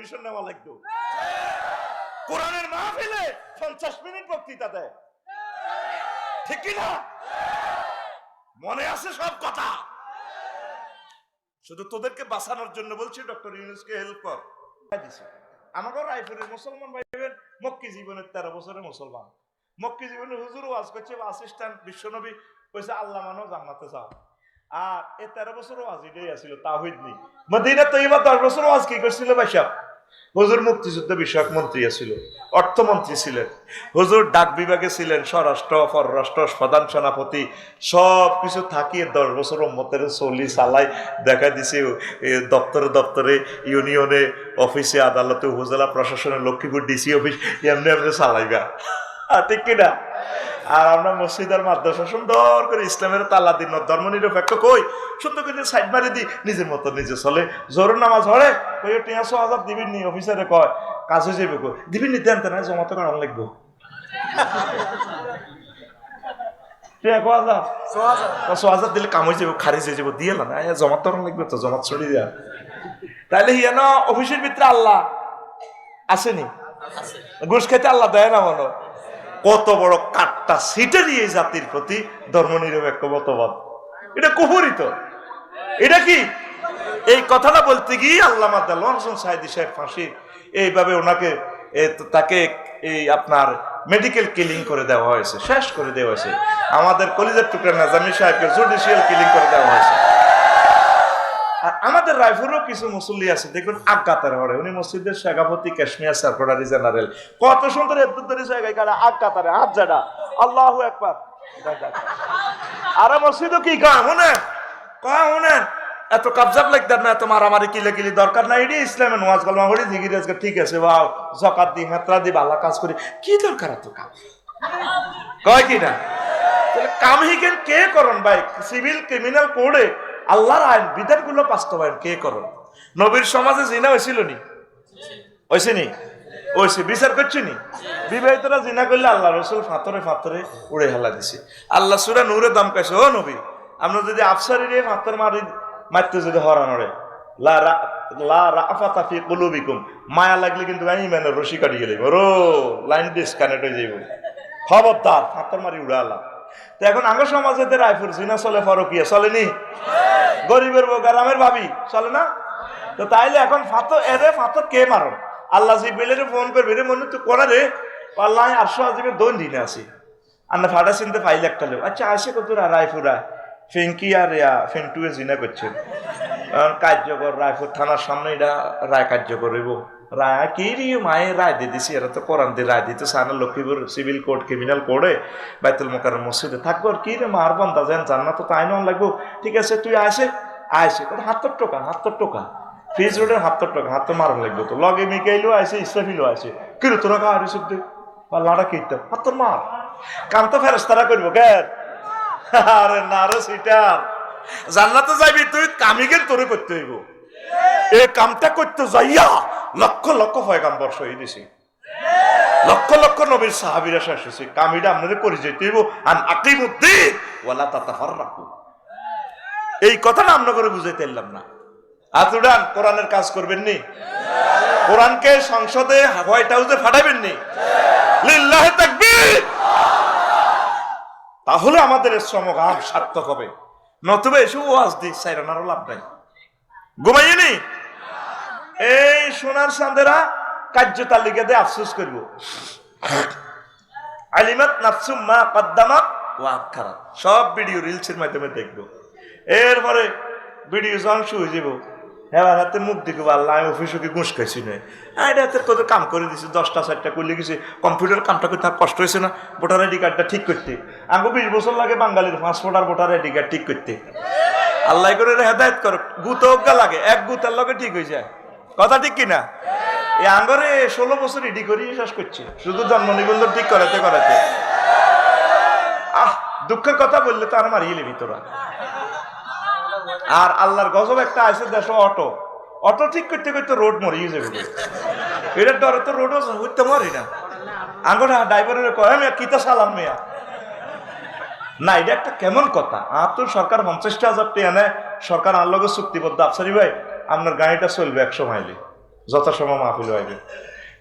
Permission নেওয়া লাগতো। কোরআনের মাহফিলে পঞ্চাশ মিনিট বক্তৃতা দেয়। ঠিক না? মনে আছে সব কথা? শুধু তোদেরকে বাঁচানোর জন্য বলছি ডক্টর ইউনুসকে হেল্প কর। দিছে। আমাকে রায়পুরের মুসলমান ভাইবেন মক্কি জীবনের তেরো বছরের মুসলমান। মক্কি জীবনের হুজুর ওয়াজ করছে আসিস্ট্যান্ট বিশ্বনবী কইছে আল্লাহ মানো জান্নাতে যাও। আর এ তেরো বছর ওয়াজ এটাই আসছিল তাহিদ নি মদিনা তো এবার দশ বছর ওয়াজ কি করছিল ভাইসাব হুজুর মুক্তিযুদ্ধ বিষয়ক মন্ত্রী ছিল অর্থমন্ত্রী ছিলেন। হুজুর ডাক বিভাগে ছিলেন স্বরাষ্ট্র, পররাষ্ট্র, প্রধান সেনাপতি, সব কিছু থাকিয়ে দশ বছর মতের চল্লি চালাই দেখা দিছে। দপ্তরে দপ্তরে, ইউনিয়নে, অফিসে, আদালতে, উপজেলা প্রশাসনে, লক্ষ্মীপুর ডিসি অফিস, এমনি এমনি চালাইবা। ঠিক কিনা? আর আমরা মসজিদের মাদ্রাসা সুন্দর করে ইসলামের তালা দিন ধর্ম নিরপেক্ষ কই? সুন্দর করে সাইড মারি দি নিজের মতো নিজে চলে। জোর নামাজ হরে কই টিয়াশো হাজার দিবেন নি অফিসারে কয় কাজ হয়ে যাবে কই? দিবেন নিতে আনতে না জমাতে করান লাগবো টিয়া কয় ছ হাজার দিলে কাম হয়ে যাব খারিজ হয়ে যাব দিয়ে না জমাত লাগবে তো জমাত ছড়ি দিয়া। তাহলে হিয়া না অফিসের ভিতরে আল্লাহ আসেনি? ঘুষ খেতে আল্লাহ দেয় না মনো কত বড় কাটটা সিটারই এই জাতির প্রতি ধর্ম নিরপেক্ষ মতবাদ। এটা কুহুরিত এটা কি? এই কথাটা বলতে গিয়ে আল্লামা দেলোয়ার সাহেদি সাহেব ফাঁসি, এইভাবে ওনাকে তাকে এই আপনার মেডিকেল কিলিং করে দেওয়া হয়েছে, শেষ করে দেওয়া হয়েছে। আমাদের কলিজার টুকরা নাজামি সাহেবকে জুডিশিয়াল কিলিং করে দেওয়া হয়েছে। আর আমাদের রাইফুরও কিছু মুসল্লি আছে দেখুন আজ্ঞাতার হরে। উনি মসজিদের শেখাপতি কাশ্মীর সেক্রেটারি জেনারেল। কত সুন্দর এদ্দুদ্দারি জায়গায় কারা আজ্ঞাতারে হাত জাডা আল্লাহ একবার। আরে মসজিদও কি কয় শুনে কয় শুনে এত কাবজাব লাগতার না, এত মারামারি কিলে কিলি দরকার নাই, এটি ইসলামে নোয়াজ গলমা হরি জিগির আজকে ঠিক আছে বাও জকাত দি, হেতরা দি ভালো কাজ করি। কি দরকার এত কাম? কয় কি না? কাম হিকেন কে করন ভাই? সিভিল, ক্রিমিনাল কোডে? আল্লাহর আইন, বিধানগুলো বাস্তবায়ন কে করন নবীর সমাজে জিনা হয়েছিল নি? হয়েছে নি? হয়েছে। বিচার করছি নি? বিবাহিতরা জিনা করলে আল্লাহ রসুল ফাতরে ফাতরে উড়ে হেলা দিছে। আল্লাহ সুরা নূরে দাম কাছে, ও নবী, আমরা যদি আফসারি রে ফাতর মারি, মারতে যদি হরানরে লা লা রাফাতা ফি কুলুবিকুম। মায়া লাগলে কিন্তু আমি মানে রশি কাটিয়ে লাগবে রো লাইন ডিসকানেক্ট হয়ে যাইব। খবরদার, ফাতর মারি উড়ালা তো এখন আঙ্গ সমাজে রায়পুর জিনা চলে, ফরকিয়া চলেনি গরিবের বউ, গ্রামের ভাবি, চলে না? তো তাইলে এখন ফাতর, এরে ফাতর কে মারো? আল্লাহ জিবেলের ফোন করে রে মনে তো করা রে? আল্লাহ আটশো আজিবের দোন দিনে আসি আন্না ফাটা চিনতে ফাইল একটা লোক আচ্ছা আসে কত রায়পুরা? ফেঙ্কি আর ইয়া, ফেন্টুয়ে জিনা করছেন কার্যকর রায়পুর থানার সামনে এটা রায় কার্যকর হইব। রায় কি মায়ে রায় দিয়ে দিছি এরা তো কোরআন দিয়ে রায় দিতে সানা লক্ষ্মীপুর সিভিল কোর্ট ক্রিমিনাল কোর্টে বাইতুল মোকার মসজিদে থাকব আর কি রে মার বন্ধা যেন জান্নাত তো তাই নন লাগবো ঠিক আছে, তুই আসে আইসে তোর হাত্তর টাকা হাত্তর টাকা ফিজ রোডের হাত্তর টাকা হাত্তর মারণ লাগবে তো লগে মিকাইলেও আইসে ইসরাফিলও আইসে কিরে তোরা কা শুদ্ধ বা লাড়া কিনতে হাত্তর মার কাম তো ফেরস তারা করব কেন আরে না রে সিটার জান্নাতে যাইবি তুই কামিগের তোরে করতে হইব এই কামটা করতে যাইয়া লক্ষ লক্ষ পয়গাম্বর শহীদ দিছি লক্ষ লক্ষ নবীর সাহাবিরা শেষ হয়েছে কামিটা আপনাদের যেতে হইব আন আকিমুদ্দিন ওয়ালা তাতাফার এই কথাটা আমরা করে বুঝাইতে এলাম না। আতুডান কোরআনের কাজ করবেন নি? কোরআনকে সংসদে হোয়াইট হাউসে ফাটাবেন নি? লিল্লাহ তাকবীর! তাহলে আমাদের এর শ্রমগান সার্থক হবে। নতুবা এসব ওয়াজ দিই, সাইরানারও লাভ নাই। ঘুমাইনি এই সোনার সান্দেরা কার্য তালিকা দিয়ে আফসোস করব। আলিমাত নাফসুম মা কদ্দামাত ও আখারাত সব ভিডিও রিলসের মাধ্যমে দেখব। এরপরে ভিডিও যখন শুয়ে যাব, এবার হাতে মুখ দিকে আল্লাহ, আমি অফিসে কি ঘুষ খাইছি না। এটা হাতে কত কাম করে দিছি, দশটা, চারটা করলে গেছে, কম্পিউটার কামটা করতে আর কষ্ট হয়েছে না, ভোটার আইডি কার্ডটা ঠিক করতে। আগে বিশ বছর লাগে বাঙালির পাসপোর্ট আর ভোটার আইডি কার্ড ঠিক করতে। আল্লাহ করে হেদায়ত কর, গুতো লাগে, এক গুতার লগে ঠিক হয়ে যায়। কথা ঠিক কিনা? এই আঙ্গরে ষোলো বছর ইডি করি শেষ করছে। শুধু জন্ম নিবন্ধন ঠিক করাতে করাতে। আহ, দুঃখের কথা বললে তো আর মারিয়ে নিবি তোরা। আর আল্লাহর গজব একটা আছে দেশ অটো। অটো ঠিক করতে করতে রোড মরিয়ে যাবে। এটার ডরে তো রোডও হইতে মরি না। আঙ্গটা ড্রাইভারের কয় আমি কিতা সালাম মেয়া? না, এটা একটা কেমন কথা। আর তো সরকার পঞ্চাশটা হাজার টাকা সরকার আর লগে চুক্তিবদ্ধ। আফসারি ভাই আপনার গাড়িটা চলবে একশো মাইলে। যথাসময় মাহফিল হইবে।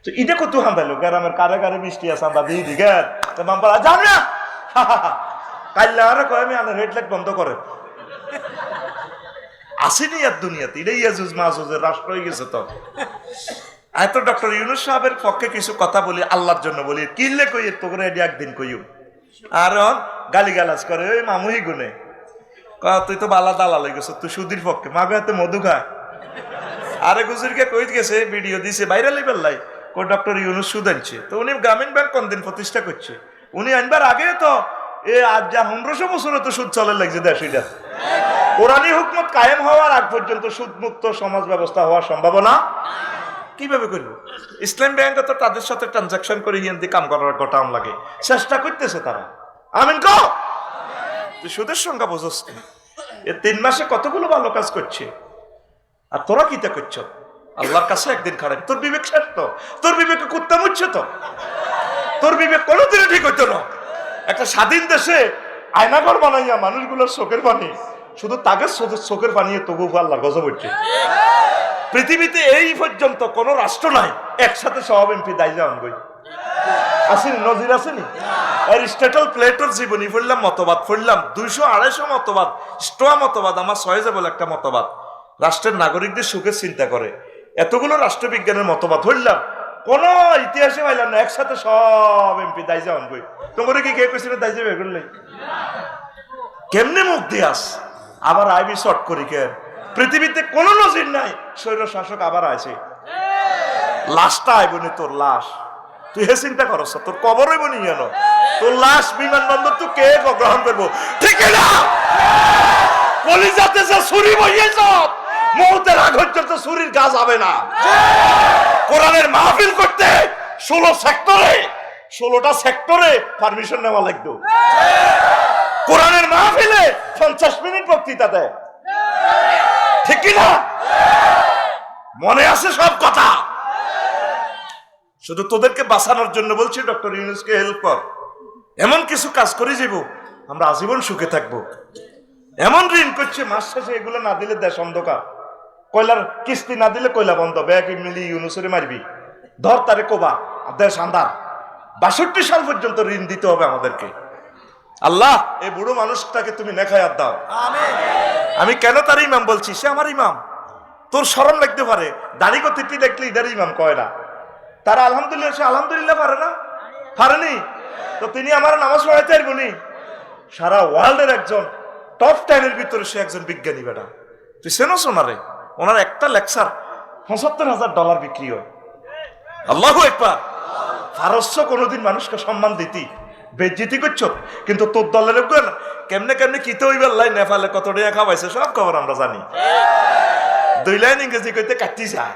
তো এটা কত হান্দাইলো গ্রামের কারে কারে মিষ্টি আছে আমরা দিয়ে দি, গের। তো মাম্পারা যান না! কাল্লা আরে কয়, আমি আনার হেড লাইট বন্ধ করে। আসেনি আর দুনিয়াতে। এটাই ইয়াজুজ মাহুজের রাষ্ট্র হয়ে গেছে তো। এত ডক্টর ইউনুস সাহেবের পক্ষে কিছু কথা বলি, আল্লাহর জন্য বলি। কিনলে কই তো করে এটি একদিন কইও। আর গালি গালাজ করে, ওই মামুই গুনে। তুই তো বালা দালা লই গেছ, তুই সুদির পক্ষে। মাগো হাতে মধু খায় আরে গুজুরকে কই গেছে, ভিডিও দিছে বাইরে লেবেল লাই কো ডক্টর ইউনুস সুদ আনছে। তো উনি গ্রামীণ ব্যাংক কোন দিন প্রতিষ্ঠা করছে? উনি আনবার আগে তো এ আজ যা পনেরোশো বছরে তো সুদ চলে লাগছে দেশ, এটা। কোরআনী হুকমত কায়েম হওয়ার আগ পর্যন্ত সুদ মুক্ত সমাজ ব্যবস্থা হওয়ার সম্ভাবনা। কীভাবে করব? ইসলাম ব্যাংক তো তাদের সাথে ট্রানজাকশন করে হিন্দি কাম করার গোটাম লাগে। চেষ্টা করতেছে তারা। আমিন কো? সুদের সংখ্যা বোঝস। এ তিন মাসে কতগুলো ভালো কাজ করছে? আর তোরা কি তা করছ? আল্লাহর কাছে একদিন খারাপ তোর বিবেক শেষ তো তোর বিবেকে কুত্তা মুচ্ছে তো। তোর বিবেক কোনোদিনও ঠিক হইতো না। একটা স্বাধীন দেশে আয়নাঘর বানাইয়া মানুষগুলোর চোখের পানি শুধু তাকে চোখের পানি তবু আল্লাহ গজব হচ্ছে পৃথিবীতে এই পর্যন্ত কোন রাষ্ট্র নাই। একসাথে সব এমপি দায় যাওয়ান গই আসেনি, নজির আসেনি? অ্যারিস্টটল, প্লেটোর জীবনী পড়লাম, মতবাদ পড়লাম। দুইশো আড়াইশো মতবাদ, স্টোয়া মতবাদ, আমার ছয় বলে একটা মতবাদ। রাষ্ট্রের নাগরিকদের সুখের চিন্তা করে। এতগুলো রাষ্ট্রবিজ্ঞানের মতবাদ হইলাম, কোন ইতিহাসে পাইলাম না, একসাথে সব এমপি দায় যাওয়ান গই তোমার কি কে কেছিল দায় যাবে করলে কেমনে মুখ দিয়াস আবার আইবি শর্ট করি কে? পৃথিবীতে কোন নজির নাই স্বৈর শাসক আবার আছে লাশটা আইব নি তোর লাশ। তুই হে চিন্তা করছ তোর কবর হইব নি কেন? তোর লাশ বিমানবন্দর তুই কে গ্রহণ করব? ঠিক না! কলিজাতে যে ছুরি বইয়েছ মুহূর্তের আগ পর্যন্ত ছুরির গাছ হবে না। কোরআনের মাহফিল করতে ষোলো সেক্টরে, ষোলোটা সেক্টরে পারমিশন নেওয়া লাগতো। কোরআনের মাহফিলে পঞ্চাশ মিনিট বক্তৃতা দেয়। ঠিক না মনে আছে সব কথা? শুধু তোদেরকে বাঁচানোর জন্য বলছি, ডক্টর ইউনুসকে হেল্প কর। এমন কিছু কাজ করে যাব, আমরা আজীবন সুখে থাকব। এমন ঋণ করছে, মাস শেষে এগুলো না দিলে দেশ অন্ধকার। কয়লার কিস্তি না দিলে কয়লা বন্ধ ব্যাগ মিলি ইউনুসরে মারবি। ধর তারে কোবা আর দেশ আন্দার বাষট্টি সাল পর্যন্ত ঋণ দিতে হবে আমাদেরকে। আল্লাহ এই বুড়ো মানুষটাকে তুমি নেখায়াত দাও। আমি কেন তার ইমাম বলছি? সে আমার ইমাম। তোর স্মরণ লাগতে পারে। দাড়ি কতিটি দেখলে ইদার ইমাম কয় না। তারা আলহামদুলিল্লাহ সে আলহামদুলিল্লাহ পারে না। পারেনি? তো তিনি আমার নামাজ পড়াইতে পারবনি সারা ওয়ার্ল্ডের একজন টপ টেনের ভিতরে সে একজন বিজ্ঞানী বেটা। তুই সেনো শোনারে ওনার একটা লেকচার পঁচাত্তর হাজার ডলার বিক্রি হয়। আল্লাহ একবার ফারস্য কোনোদিন মানুষকে সম্মান দিতি। বেজ্জিতি করছ? কিন্তু তোর দলের লোকজন কেমনে কেমনে কিতে হইবার লাই নেপালে কত টাকা খাওয়াইছে, সব খবর আমরা জানি। দুই লাইন ইংরেজি কইতে কাটি যায়।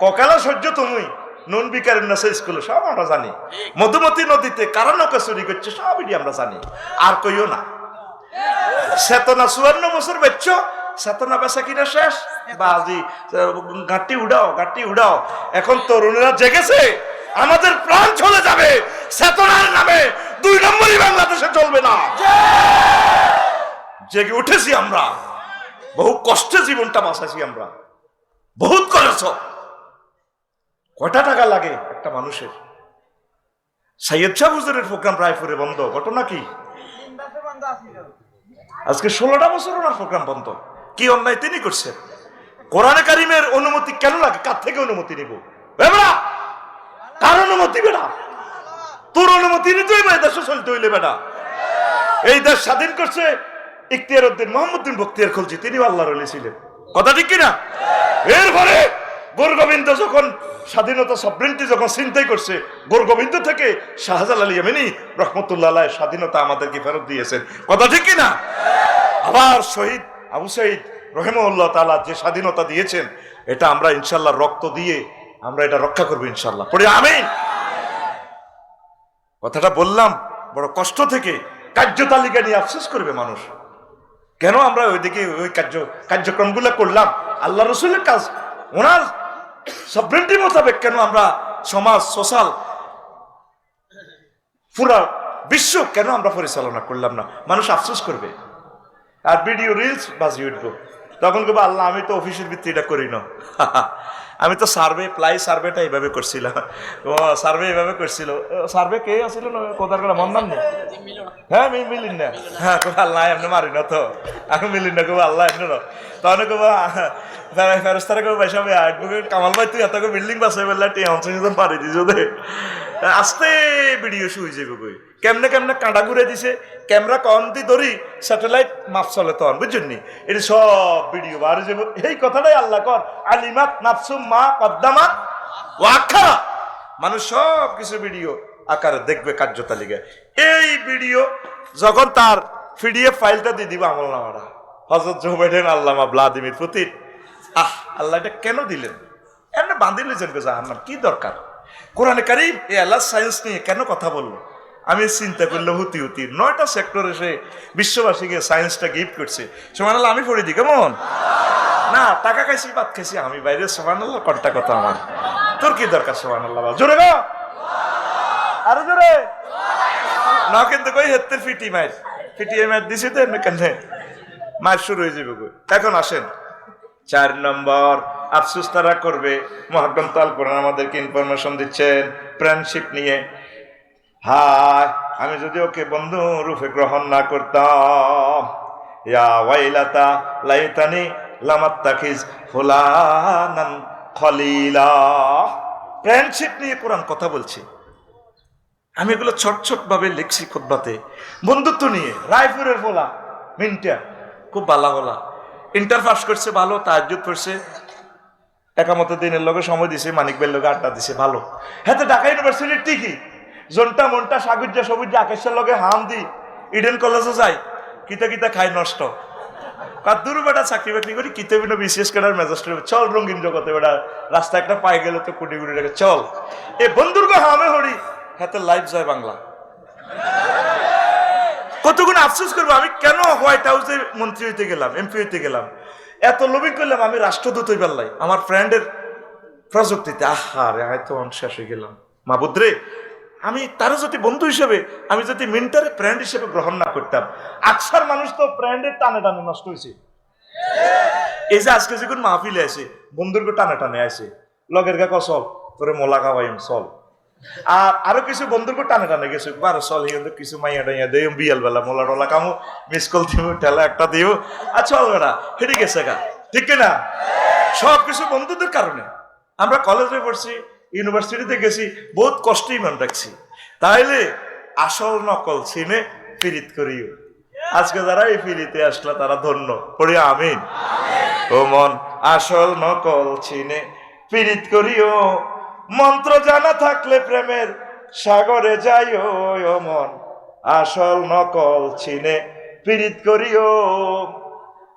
ককালা সহ্য তুমি নুন বিকারের নাসে স্কুলে, সব আমরা জানি। মধুমতি নদীতে কারা নৌকা চুরি করছে সব আমরা জানি। আর কইও না। চেতনা চুয়ান্ন বছর বেচছ চেতনা বেচা কিনা শেষ? বাজি গাঁটি উড়াও গাঁটি উড়াও। এখন তরুণেরা জেগেছে আমাদের প্রাণ চলে যাবে চেতনার নামে দুই নম্বরই বাংলাদেশে চলবে না। জেগে উঠেছি আমরা বহু কষ্টে জীবনটা বাঁচাইছি আমরা। বহুত করেছ। কটা টাকা লাগে একটা মানুষের? সাইয়দ শাহ হুজুরের প্রোগ্রাম রায়পুরে বন্ধ ঘটনা কি? আজকে ষোলোটা বছর ওনার প্রোগ্রাম বন্ধ। কি অন্যায় তিনি করছেন? কোরআনে কারিমের অনুমতি কেন লাগে? কার থেকে অনুমতি নিব? বেটা কার অনুমতি বেটা তোর অনুমতি নিতে হইবে এই দেশে চলতে হইলে বেটা এই দেশ স্বাধীন করছে ইখতিয়ার উদ্দিন মোহাম্মদ্দিন বক্তিয়ার খুলছি তিনি আল্লাহর অলি ছিলেন। কথা ঠিক কিনা? এরপরে গোরগোবিন্দ যখন স্বাধীনতা সবরিনটি যখন চিন্তাই করছে, গোরগোবিন্দ থেকে শাহজাল আলী ইয়ামিনী রহমতুল্লাহ স্বাধীনতা আমাদেরকে ফেরত দিয়েছেন। কথা ঠিক কিনা? আবার শহীদ আবু সাইদ রহেমউল্লাহ তালা যে স্বাধীনতা দিয়েছেন, এটা আমরা ইনশাল্লাহ রক্ত দিয়ে আমরা এটা রক্ষা করব ইনশাল্লাহ। পড়ে আমি কথাটা বললাম, বড় কষ্ট থেকে কার্য তালিকা নিয়ে আফসোস করবে মানুষ। কেন আমরা ওইদিকে ওই কার্য, কার্যক্রমগুলো করলাম? আল্লাহ রসুলের কাজ, ওনার সবরেন্টি মোতাবেক কেন আমরা সমাজ সোশ্যাল পুরা বিশ্ব কেন আমরা পরিচালনা করলাম না? মানুষ আফসোস করবে। আর ভিডিও রিলস বাজিয়ে উঠবো তখন কেবল আল্লাহ, আমি তো অফিসের ভিত্তি এটা করি না। আমি তো সার্ভে প্লাই সার্ভেটা এইভাবে করছিলাম। সার্ভে এইভাবে করছিল। সার্ভে কে আসছিল না? কোথার করে মন নেই? হ্যাঁ আমি মিলিন না। হ্যাঁ আল্লাহ, এমনি মারি না তো। আমি মিলিন না কবে আল্লাহ, এমনি না। তখন কবে ফেরস্তারা কবে পয়সা হবে অ্যাডভোকেট কামাল ভাই, তুই এত বিল্ডিং বাসে বললা টি অঞ্চল পারি দিস আস্তে ভিডিও শুয়ে যাবে কই। কেমনে কেমনে কাঁটা ঘুরে দিছে, ক্যামেরা কম দি ধরি স্যাটেলাইট মাপ চলে তখন, বুঝছেন নি? এটা সব ভিডিও বার যাবে এই কথাটাই আল্লাহ কর, আলিমাত, নাফসুম, মা কদ্দামাত ও মানুষ সব কিছু ভিডিও আকারে দেখবে কার্যতালিকায় এই ভিডিও যখন তার পিডিএফ ফাইলটা দিয়ে দিব আমল নামারা হজরত জো বাইডেন আল্লামা ভ্লাদিমির পুতিন। আহ, আল্লাহ এটা কেন দিলেন? এমনি বাঁধি লিছেন গো জাহান্নাম, কি দরকার? কোরআনে কারিম এই আল্লাহ সায়েন্স নিয়ে কেন কথা বলল আমি চিন্তা করলে হুতি হুতি, নয়টা সেক্টর এসে বিশ্ববাসীকে সায়েন্সটা গিফট করছে। সমান আল্লাহ আমি পড়ে দিই, কেমন? না, টাকা খাইছি, ভাত খাইছি, আমি বাইরে সোমান আল্লাহ কন্টা কথা আমার? তোর কি দরকার সোমান আল্লাহ জোরে গো! আরও জোরে! না, কিন্তু কই হেত্তে ফিটি মাইর। ফিটিয়ে মাইর দিছি তো কেন মার শুরু হয়ে যাবে। এখন আসেন। চার নম্বর, আফসুস তারা করবে। মহাগ্রম তাল আমাদেরকে ইনফরমেশন দিচ্ছেন ফ্রেন্ডশিপ নিয়ে। হায়, আমি যদি ওকে বন্ধু রূপে গ্রহণ না করতাম। ইয়া ওয়াইলাতা, লাইতানি লামাত তাকিজ ফুলানান খলিলা। ফ্রেন্ডশিপ নিয়ে কোরআন কথা বলছি। আমি এগুলো ছোট ছোট ভাবে লিখছি খুদ্বাতে বন্ধুত্ব নিয়ে, রায়পুরের বলা মিনটা খুব বালা বলা ইন্টার পাস করছে ভালো তাজ্জুদ করছে। একামত দিনের লগে সময় দিছে, মানিক বের লগে আড্ডা দিছে, ভালো। হ্যাঁ তো ঢাকা ইউনিভার্সিটির ঠিকই। জনটা মনটা সাগুজ্জা সবুজ আকাশের লগে হাম দি ইডেন কলেজে যাই কিতা কিতা খাই নষ্ট। কাদ্দুর বেটা চাকরি বাকরি করি, কিতে বিনো বিশেষ করার মেজাস্টার চল রঙিন জগতে বেটা, রাস্তা একটা পাই গেলে তো কোটি কোটি টাকা চল। এ বন্ধুর গো হামে হরি। হাতে লাইভ যায় বাংলা। কতগুণ আফসোস করব, আমি কেন হোয়াইট হাউসে মন্ত্রী হইতে গেলাম এমপি হইতে গেলাম? এত লোভিং করলাম, আমি রাষ্ট্রদূত হই পারলাই আমার ফ্রেন্ডের প্রযুক্তিতে, আহা রে হয়তো শেষ হয়ে গেলাম। মাবুদ্রে আমি তারও যদি বন্ধু হিসেবে, আমি যদি মিন্টারে ফ্রেন্ড হিসেবে গ্রহণ না করতাম, আকসার মানুষ তো ফ্রেন্ডের টানে টানে নষ্ট হয়েছে এই যে আজকে যখন মাহফিলে আছে বন্ধুরকে টানে টানে আছে লগের গা কসল, তোরে মোলা খাওয়াইম, চল। আর আরও কিছু বন্ধুকে টানে টানে গেছে বারো চল হিন্দু, কিছু মাইয়া টাইয়া, দেই বিয়াল বেলা, মোলা টোলা কামু মিস কল দিব ঠেলা একটা দিও আর চল বেড়া হেঁটে গেছে গা। ঠিক না সব কিছু বন্ধুদের কারণে। আমরা কলেজে পড়ছি ইউনিভার্সিটিতে গেছি, বহুত কষ্টে ইমান রাখছি। তাইলে আসল নকল চিনে পীড়িত করিও। আজকে যারা এই ফিরিতে আসলা, তারা ধন্য। পড়ি আমিন। ও মন, আসল নকল চিনে পীড়িত করিও। মন্ত্র জানা থাকলে প্রেমের সাগরে যাইও ও মন। আসল নকল চিনে পীড়িত করিও।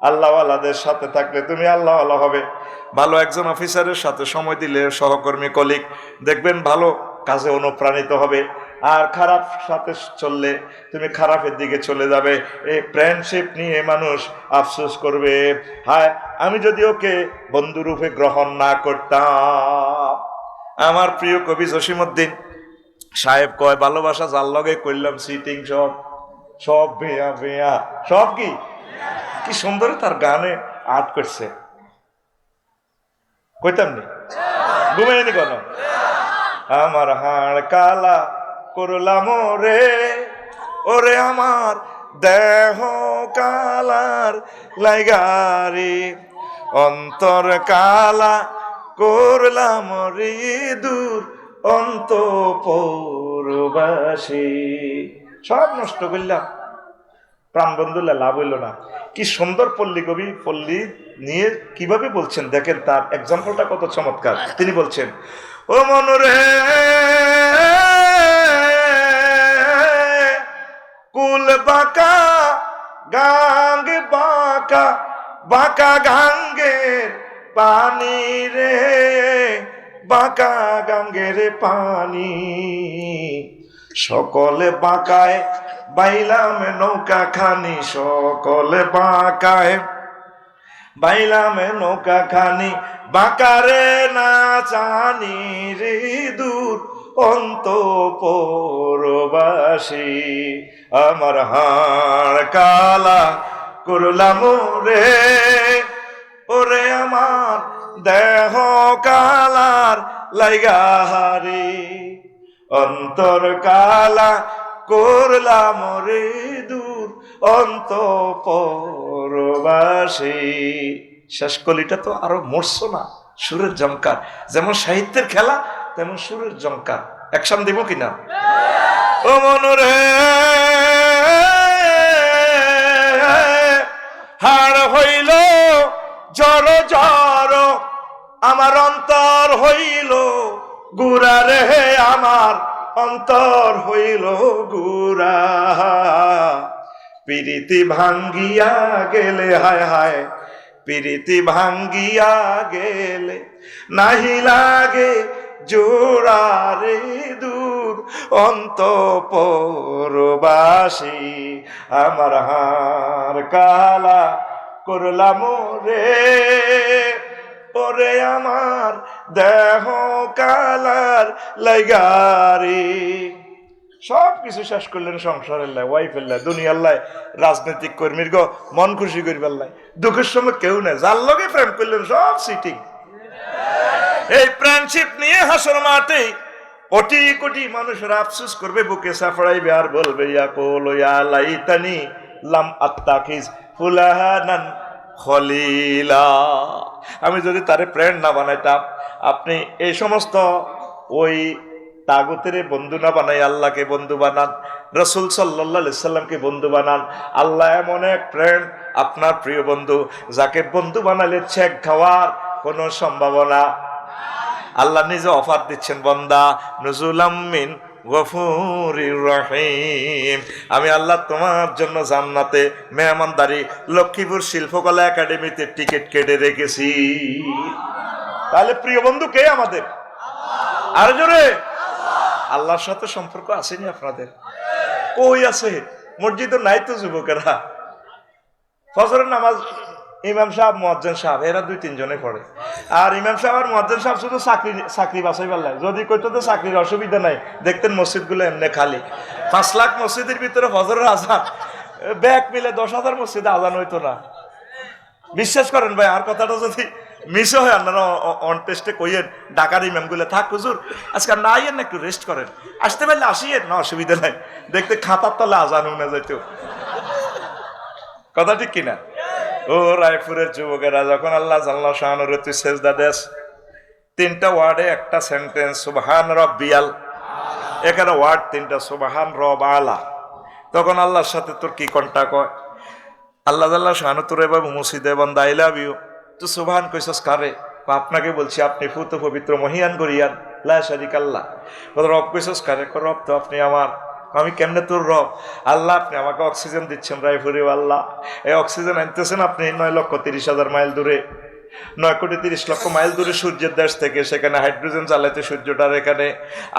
আল্লাহওয়ালাদের সাথে থাকলে তুমি আল্লাহওয়ালা হবে। ভালো একজন অফিসারের সাথে সময় দিলে সহকর্মী কলিগ দেখবেন ভালো কাজে অনুপ্রাণিত হবে। আর খারাপ সাথে চললে তুমি খারাপের দিকে চলে যাবে। এই ফ্রেন্ডশিপ নিয়ে মানুষ আফসোস করবে। হায়, আমি যদি ওকে বন্ধুরূপে গ্রহণ না করতাম। আমার প্রিয় কবি জসিমুদ্দিন সাহেব কয়, ভালোবাসা যার লগে করলাম সিটিং সব সব বেয়া বেয়া। সব কি? কি সুন্দর তার গানে আর্ট করছে। কইতাম নি? ঘুমাইনি কেন? আমার হাড় কালা করলাম রে ওরে আমার দেহ কালার লাইগারে অন্তর কালা করলাম রে দূর সব নষ্ট করলাম। প্রাণবন্ধুল্লাহ লাভ হইল না। কি সুন্দর পল্লী কবি, পল্লী নিয়ে কীভাবে বলছেন? দেখেন তার এক্সাম্পলটা কত চমৎকার। তিনি বলছেন, ও মনরে কুল বাঁকা গাঙ্গ বাঁকা বাঁকা গাঙ্গের পানি রে, বাঁকা গাঙ্গের পানি। সকলে বাঁকায়, বাইলাম নৌকা খানি, সকলে বাঁকায়, বাইলাম নৌকা খানি। বাঁকারে না জানি রে দূর অন্ত পরবাসী আমার হাড় কালা করলাম রে ওরে আমার দেহ কালার লাইগাহারি অন্তর কালা করলাম রে দূর অন্ত পরবাসী শেষ কলিটা তো আরও মরছো না সুরের জমকার। যেমন সাহিত্যের খেলা তেমন সুরের জমকার। একসাম দিব কিনা? ও মনুরে জড় জড় আমার অন্তর হইল গুড়া রে আমার অন্তর হইল গুড়া। পিরিতি ভাঙ্গিয়া গেলে, হায় হায়, পিরিতি ভাঙ্গিয়া গেলে নাহি লাগে জোড়া রে দূর। অন্ত পরবাসী আমার হার কালা করলাম রে ওরে আমার দেহ কালার লাইগারি। সব কিছু শেষ করলেন সংসারের লাই ওয়াইফের লাই, দুনিয়ার লাই, রাজনৈতিক কর্মীর গো, মন খুশি করিবার লাই। দুঃখের সময় কেউ নেই, যার লগে প্রেম করলেন সব সিটিং এই ফ্রেন্ডশিপ নিয়ে হাসর মাঠে কোটি কোটি মানুষের আফসোস করবে, বুকে সাফড়াইবে আর বলবে ইয়া কোল ইয়া লাইতানি লাম আত্তাকিজ ফুলাহানান খলিলা। আমি যদি তারে প্রেম না বানাইতাম, আপনি এই সমস্ত ওই তাগতের বন্ধু না বানাই, আল্লাহকে বন্ধু বানান, রসুল সাল্লাহ সাল্লামকে বন্ধু বানান, আল্লাহ এমন এক ফ্রেন্ড আপনার প্রিয় বন্ধু, যাকে বন্ধু বানালে চেক খাওয়ার কোনো সম্ভাবনা। আল্লাহ নিজে অফার দিচ্ছেন, বন্দা, নজুলাম মিন আমি আল্লাহ তোমার জন্য জান্নাতে মেহমানদারি, লক্ষ্মীপুর শিল্পকলা একাডেমিতে টিকিট কেটে রেখেছি। তাহলে প্রিয় বন্ধু, কে আমাদের? আর জোরে? আল্লাহর সাথে সম্পর্ক আসেনি আপনাদের? কই আছে? মসজিদে নাই তো যুবকেরা। ফজরের নামাজ ইমাম সাহেব মজ্জেন সাহেব, এরা দুই তিনজনে পড়ে আর ইমাম সাহেব আর মজ্জেন সাহেব শুধু চাকরি চাকরি বাছাই পারলাই যদি কইতো তো চাকরির অসুবিধা নাই, দেখতেন মসজিদগুলো এমনি খালি। পাঁচ লাখ মসজিদের ভিতরে ফজরের আজান, ব্যাগ মিলে দশ হাজার মসজিদে আজান হইতো না। বিশ্বাস করেন ভাই, আর কথাটা যদি মিসও হয়, আপনারা অন টেস্টে কইয়েন ডাকার ইমামগুলো, থাক হুজুর, আজকে না আইয়েন না একটু রেস্ট করেন। আসতে পারলে আসিয়েন, না, অসুবিধা নাই। দেখতে খাতার তলে আজান উনে যাইতো। কথা ঠিক কিনা? ও রায়পুরের যুবকেরা, যখন আল্লাহ জাল্লা শাহানুরে তুই সেজদা দেশ তিনটা ওয়ার্ডে একটা সেন্টেন্স সুবহান রব্বিয়াল। এখানে ওয়ার্ড তিনটা, সুবহান রব আলা। তখন আল্লাহর সাথে তোর কি কন্টাক্ট হয়? আল্লাহ জাল্লা শাহানু তোর এবার মুসিদে বন্দা আই লাভ ইউ। তুই সুবহান কইসস কারে? বা আপনাকে বলছি, আপনি ফুত পবিত্র মহিয়ান করিয়ান লা শারিক আল্লাহ রব কইসস কারে? রব তো আপনি আমার আমি কেমনে তোর রব? আল্লাহ, আপনি আমাকে অক্সিজেন দিচ্ছেন রায়পুরে, আল্লাহ। এই অক্সিজেন আনতেছেন আপনি নয় লক্ষ তিরিশ হাজার মাইল দূরে। নয় কোটি তিরিশ লক্ষ মাইল দূরে সূর্যের দেশ থেকে সেখানে হাইড্রোজেন চালাইতে সূর্যটার এখানে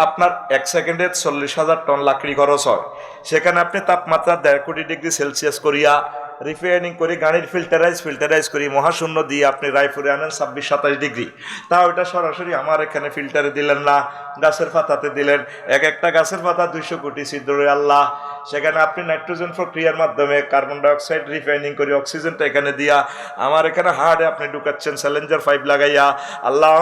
আপনার এক সেকেন্ডে চল্লিশ হাজার টন লাকড়ি খরচ হয়। সেখানে আপনি তাপমাত্রা দেড় কোটি ডিগ্রি সেলসিয়াস করিয়া রিফাইনিং করে, গাড়ির ফিল্টারাইজ ফিল্টারাইজ করি, মহাশূন্য দিয়ে আপনি রায়পুরে আনেন ছাব্বিশ, সাতাশ ডিগ্রি। তা ওইটা সরাসরি আমার এখানে ফিল্টারে দিলেন না, গাছের পাতাতে দিলেন। এক একটা গাছের পাতা দুইশো কোটি ছিদ্রে আল্লাহ। সেখানে আপনি নাইট্রোজেন প্রক্রিয়ার মাধ্যমে কার্বন ডাইঅক্সাইড রিফাইনিং করে, অক্সিজেনটা এখানে দিয়া। আমার এখানে হার্ডে আপনি ঢুকাচ্ছেন স্যালেঞ্জার পাইপ লাগাইয়া। আল্লাহ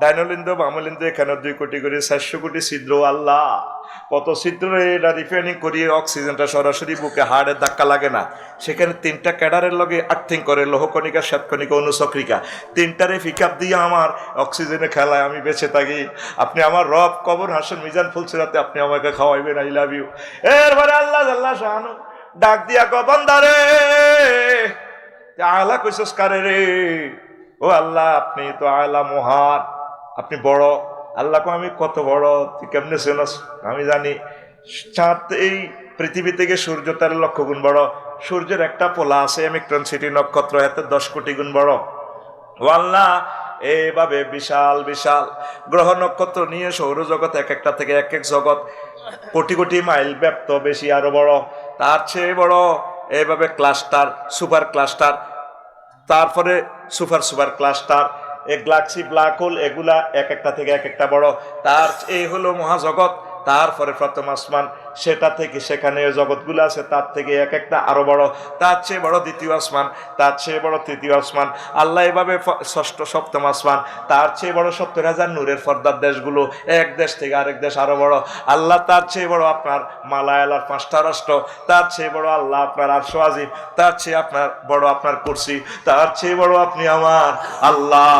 ডাইনোলিন্দ বামলিন্দ এখানে দুই কোটি করে, চারশো কোটি ছিদ্র, আল্লাহ। কত ছিদ্রে এটা রিফাইনিং করিয়ে অক্সিজেনটা সরাসরি বুকে হাড়ে ধাক্কা লাগে না। সেখানে তিনটা ক্যাডারের লগে আর্থিং করে, লোহকণিকা, শ্বেতকণিকা অনুচক্রিকা তিনটারে পিক আপ দিয়ে আমার অক্সিজেনে খেলায় আমি বেঁচে থাকি। আপনি আমার রব, কবর, হাসেন, মিজান, ফুলসিরাতে আপনি আমাকে খাওয়াইবেন আই লাভ ইউ এরপরে আল্লাহ আল্লাহ শাহানু ডাক দিয়া গবন্দারে আলা কইসস কারে রে? ও আল্লাহ, আপনি তো আলা মহান। আপনি বড়। আল্লাহ আমি কত বড়, তুই কেমনে শুনস? আমি জানি, চাঁদ এই পৃথিবী থেকে সূর্য তার লক্ষ গুণ বড়। সূর্যের একটা পোলা আছে এমিক্টন সিটি নক্ষত্র, এত দশ কোটি গুণ বড়। ও আল্লাহ এইভাবে বিশাল বিশাল। গ্রহ নক্ষত্র নিয়ে সৌরজগৎ এক একটা থেকে এক এক জগৎ। কোটি কোটি মাইল ব্যাপ্ত, বেশি আরও বড়। তার চেয়ে বড়, এভাবে ক্লাস্টার সুপার ক্লাস্টার তারপরে সুপার সুপার ক্লাস্টার এই গ্লাক্সি ব্ল্যাক হোল এগুলা এক একটা থেকে এক একটা বড়। তার এই হলো মহাজগৎ, তারপরে প্রথম আসমান। সেটা থেকে সেখানে জগৎগুলো আছে তার থেকে এক একটা আরও বড় তার চেয়ে বড় দ্বিতীয় আসমান তার চেয়ে বড় তৃতীয় আসমান আল্লাহ এভাবে ষষ্ঠ সপ্তম আসমান তার চেয়ে বড় সত্তর হাজার নূরের ফর্দার দেশগুলো এক দেশ থেকে আরেক দেশ আরও বড় আল্লাহ তার চেয়ে বড় আপনার মালায়ালার পাঁচটা রাষ্ট্র তার চেয়ে বড় আল্লাহ আপনার আরশো আজিম তার চেয়ে আপনার বড় আপনার কুরসি তার চেয়ে বড় আপনি আমার আল্লাহ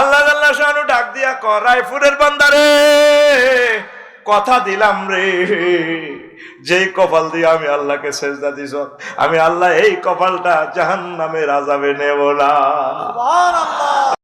আল্লাহ আল্লাহ শানু ডাক দিয়া কর রায়পুরের বান্দারে কথা দিলাম রে। যে কপাল দিয়ে আমি আল্লাহকে সেজদা দিস আমি আল্লাহ এই কপালটা জাহান নামে রাজাবে নেব না।